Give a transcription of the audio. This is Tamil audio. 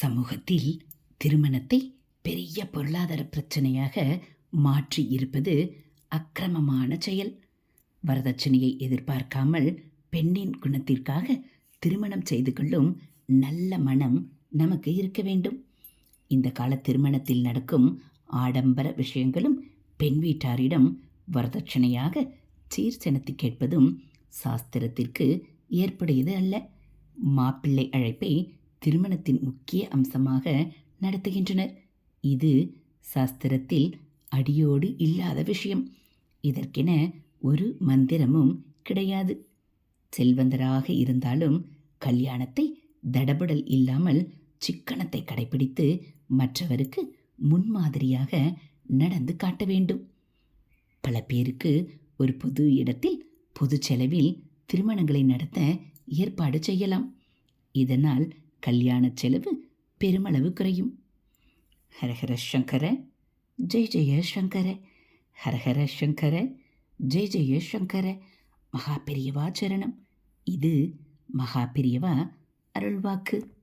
சமூகத்தில் திருமணத்தை பெரிய பொருளாதார பிரச்சனையாக மாற்றி இருப்பது அக்கிரமமான செயல். வரதட்சணையை எதிர்பார்க்காமல் பெண்ணின் குணத்திற்காக திருமணம் செய்து கொள்ளும் நல்ல மனம் நமக்கு இருக்க வேண்டும். இந்த கால திருமணத்தில் நடக்கும் ஆடம்பர விஷயங்களும் பெண் வீட்டாரிடம் வரதட்சணையாக சீர்செனத்தி கேட்பதும் சாஸ்திரத்திற்கு ஏற்புடையது அல்ல. மாப்பிள்ளை அழைப்பை திருமணத்தின் முக்கிய அம்சமாக நடத்துகின்றனர். இது சாஸ்திரத்தில் அடியோடு இல்லாத விஷயம். இதற்கென ஒரு மந்திரமும் கிடையாது. செல்வந்தராக இருந்தாலும் கல்யாணத்தை தடபுடல் இல்லாமல் சிக்கனத்தை கடைபிடித்து மற்றவருக்கு முன்மாதிரியாக நடந்து காட்ட வேண்டும். பல பேருக்கு ஒரு பொது இடத்தில் பொது செலவில் திருமணங்களை நடத்த ஏற்பாடு செய்யலாம். இதனால் கல்யாண செலவு பெருமளவு குறையும். ஹரஹர சங்கர ஜெய் ஜெய சங்கர ஹரஹர சங்கர ஜெய் ஜெய சங்கர. மகா பெரியவா சரணம். இது மகா பெரியவா அருள்வாக்கு.